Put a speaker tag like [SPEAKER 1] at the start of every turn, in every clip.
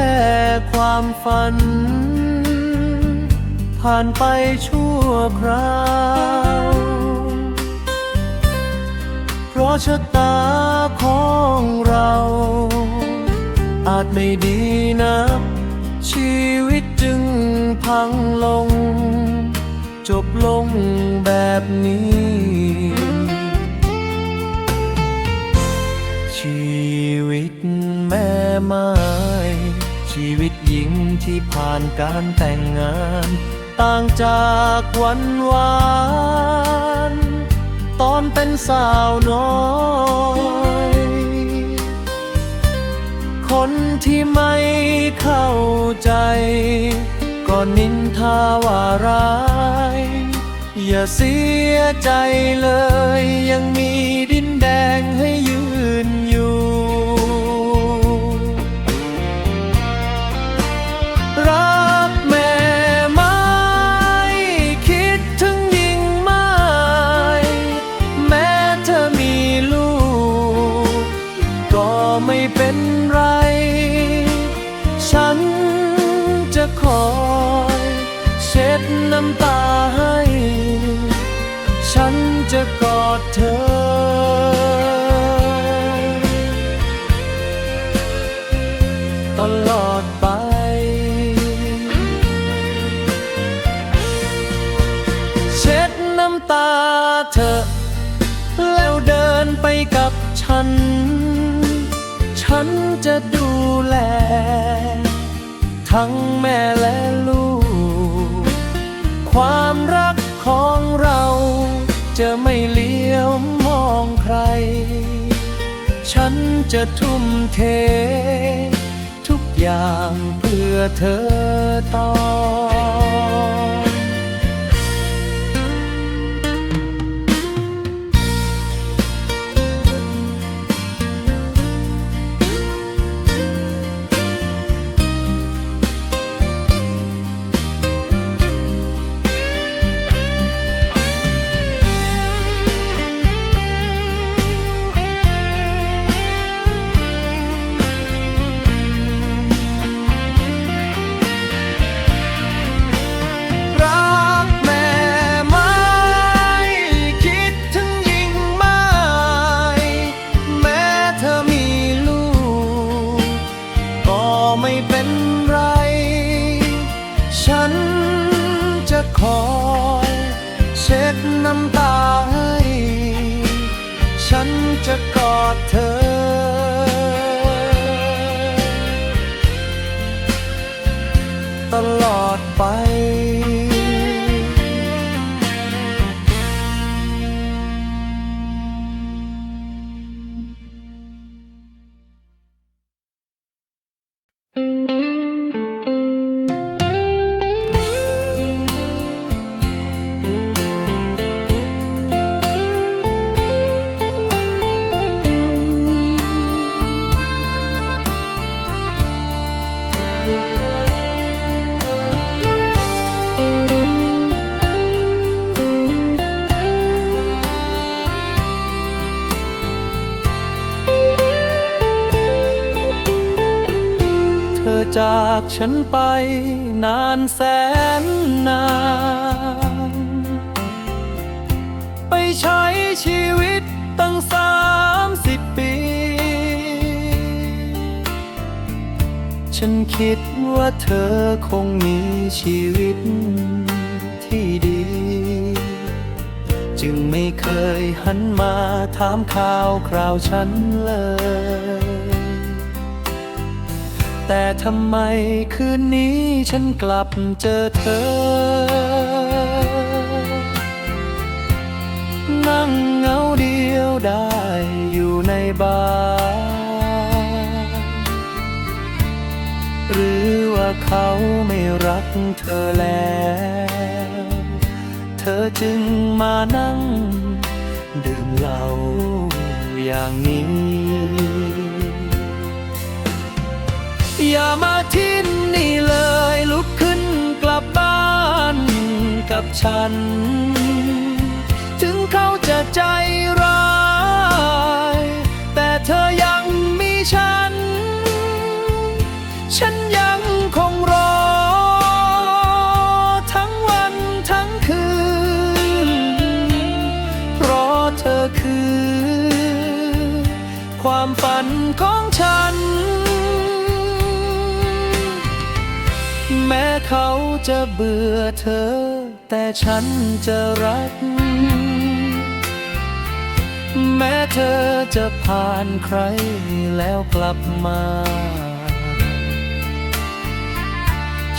[SPEAKER 1] ค่ความฝัน ผ่านไปชั่วคราว เพราะชะตาของเรา อาจไม่ดีนักชีวิตจึงพังลง จบลงแบบนี้ ชีวิตแม่ไม้ หญิงที่ผ่านการแต่งงาน ต่างจากวันวานตอนเป็นสาวน้อยคนที่ไม่เข้าใจ ก็นินทาว่าร้าย อย่าเสียใจเลย ยังมีดินแดงให้ยืน ไม่เป็นไร ฉันจะคอยเช็ดน้ำตาให้ ฉันจะกอดเธอ ทั้งแม่และลูก ความรักของเราจะไม่เลี้ยวมองใคร ฉันจะทุ่มเท ทุกอย่างเพื่อเธอต่อ ตลอดไปากฉันไปนานแสนนาน ไปใช้ชีวิตตั้งสามสิบปี ฉันคิดว่าเธอคงมีชีวิตที่ดี จึงไม่เคยหันมาถามข่าวคราวฉันเลย แต่ทำไมคืนนี้ฉันกลับเจอเธอ นั่งเงาเดียวได้อยู่ในบ้านหรือว่าเขาไม่รักเธอแล้ว เธอจึงมานั่ง ดื่มเหล้าอย่างนี้ อย่ามาทิ้นนี่เลยลุกขึ้นกลับบ้านกับฉัน จะ
[SPEAKER 2] เบื่อเธอ แต่ฉันจะรัก แม้เธอจะผ่านใครแล้วกลับมา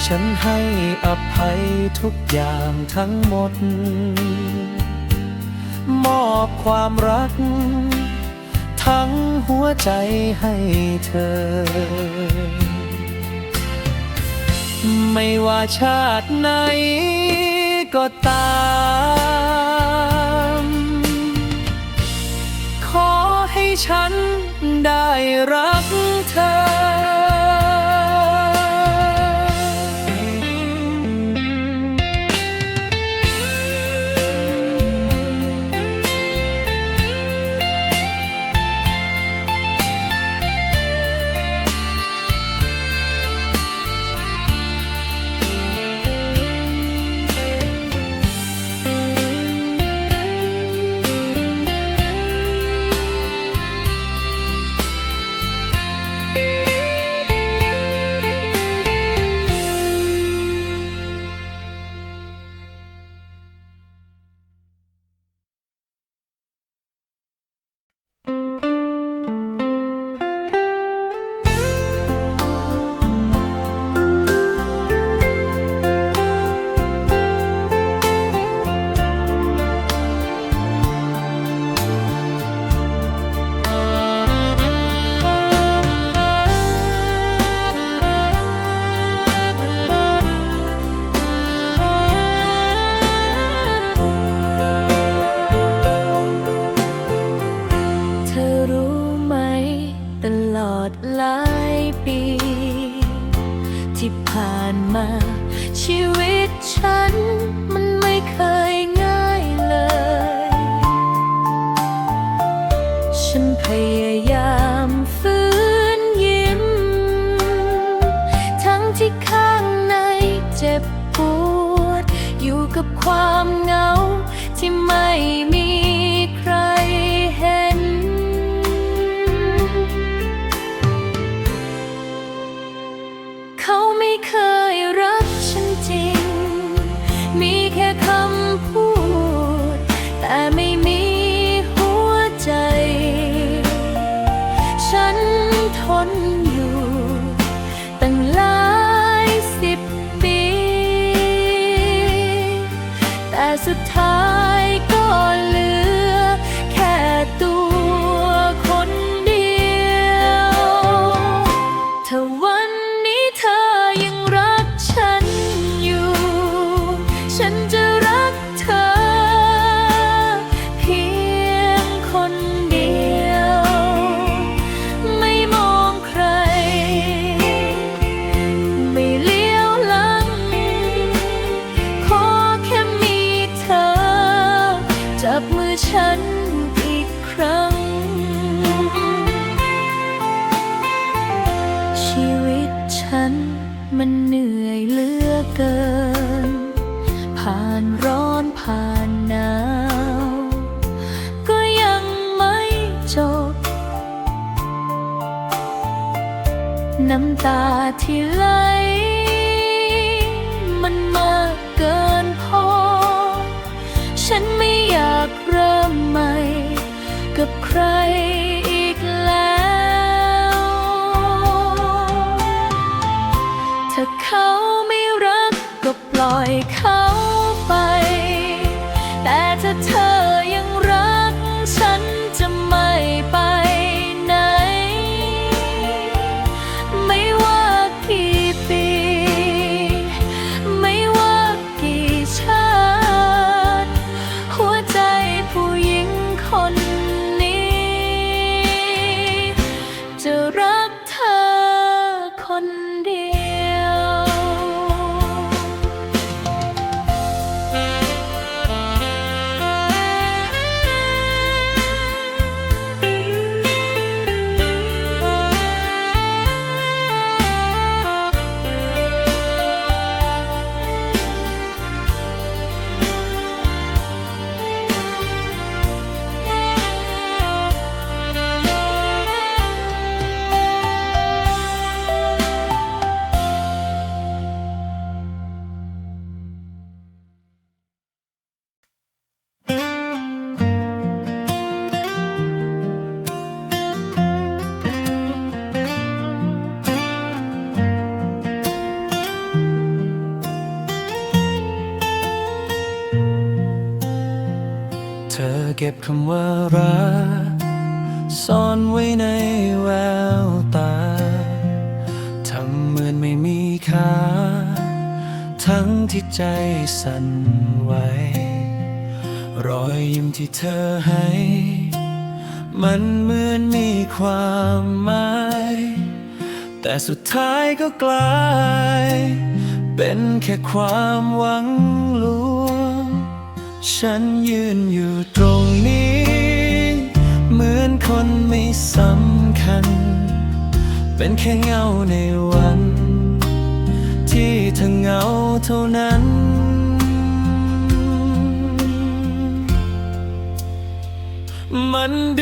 [SPEAKER 2] ฉันให้อภัยทุกอย่างทั้งหมด มอบความรัก ทั้งหัวใจให้เธอ ไม่ว่าชาติไหนก็ตาม ขอให้ฉันได้รักเธอ
[SPEAKER 1] อดหลายปี ที่ผ่านมา น้ำตาที่ไหลมันมากเกินพอ ฉันไม่อยากเริ่มใหม่ กับใครอีกแล้ว ถ้าเขา คำว่ารักซ่อนไว้ในแววตา ทำเหมือนไม่มีค่า ทั้งที่ใจสั่นไหว รอยยิ้มที่เธอให้ มันเหมือนมีความหมาย แต่สุดท้ายก็กลาย เป็นแค่ความหวัง ฉันยืนอยู่ตรงนี้ เหมือนคนไม่สำคัญ เป็นแค่เงาในวัน ที่เธอเหงาเท่านั้น มันด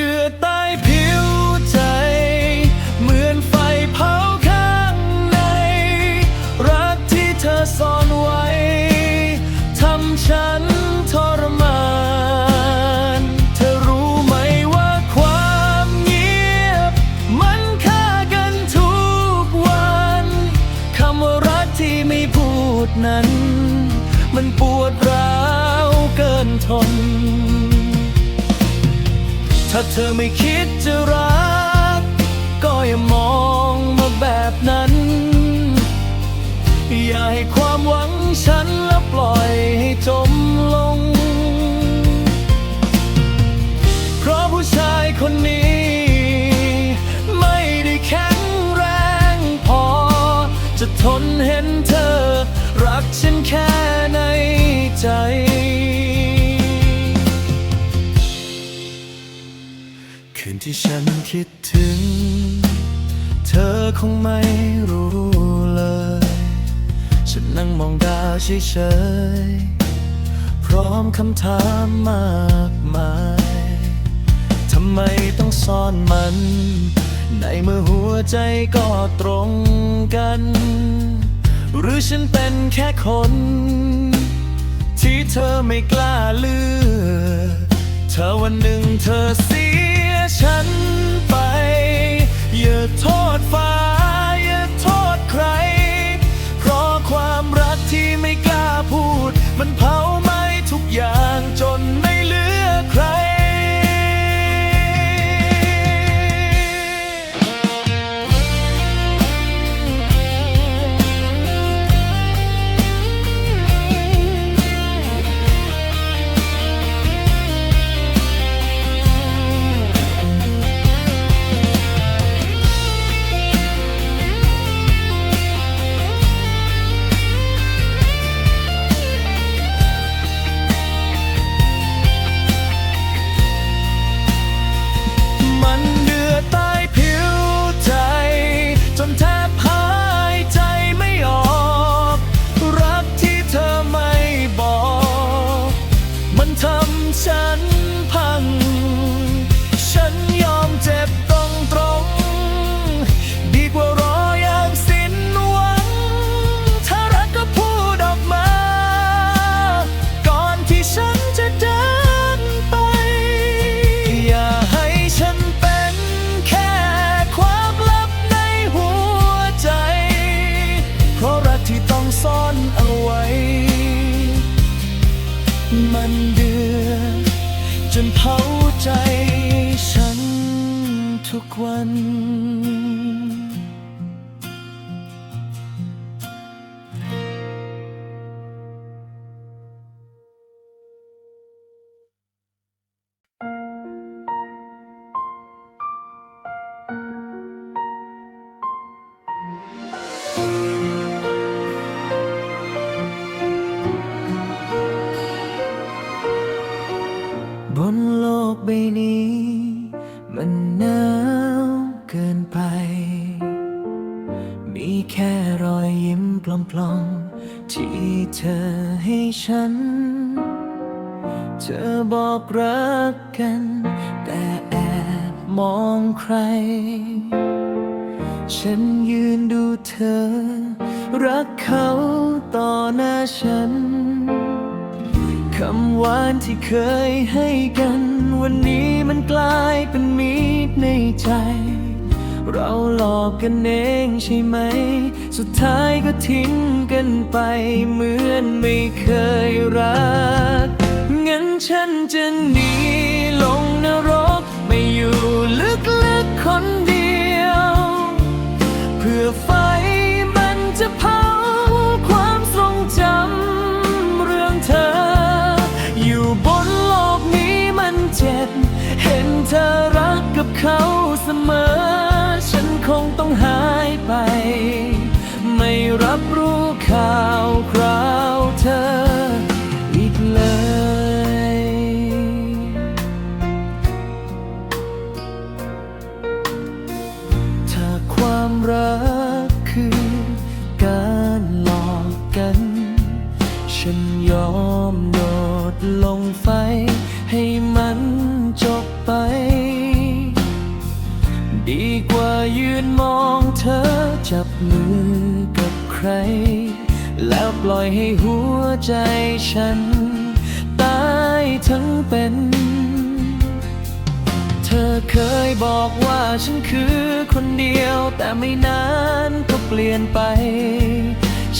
[SPEAKER 1] ถ้าเธอไม่คิดจะรั ที่ฉันคิดถึง เธอคงไม่รู้เลย ฉันนั่งมองดาวเฉยๆ พร้อมคำถามมากมายทำไมต้องซ่อนมัน ในเมื่อหัวใจก็ตรงกัน หรือฉันเป็นแค่คน ที่เธอไม่กล้าเลือกเธอวันหนึ่งเธอเสีย ฉันไป อย่าโทษฟ้า อย่าโทษใคร เพราะความรักที่ไม่กล้าพูด มันเผาไหม้ทุกอย่าง มันเดือดจนเผาใจฉันทุกวัน มันหนาวเกินไป มีแค่รอยยิ้มปลอมๆ ที่เธอให้ฉัน เธอบอกรักกัน แต่แอบมองใคร ฉันยืนดูเธอ รักเขาต่อหน้าฉัน คำหวานที่เคยให้กัน วันนี้มันกลายเป็นมีดในใจ เราหลอกกันเองใช่ไหม สุดท้ายก็ทิ้งกันไป เหมือนไม่เคยรัก งั้นฉันจะหนีลงนรก ไม่อยู่ลึกๆคนเดียว กับเขาเสมอ ฉันคงต้องหายไป ไม่รับรู้ข่าวคราวเธอ คนเดียวแต่ไม่นานก็เปลี่ยนไป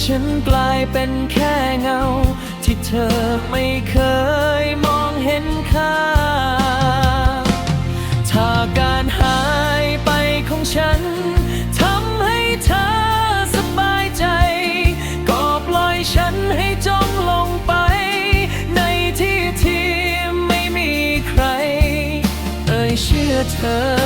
[SPEAKER 1] ฉันกลายเป็นแค่เงา ที่เธอไม่เคยมองเห็นค่า ถ้าการหายไปของฉันทำให้เธอสบายใจ ก็ปล่อยฉันให้จมลงไป ในที่ที่ไม่มีใคร เอ่ยเชื่อเธอ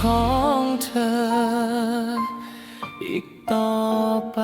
[SPEAKER 1] ของเธอ อีกต่อไป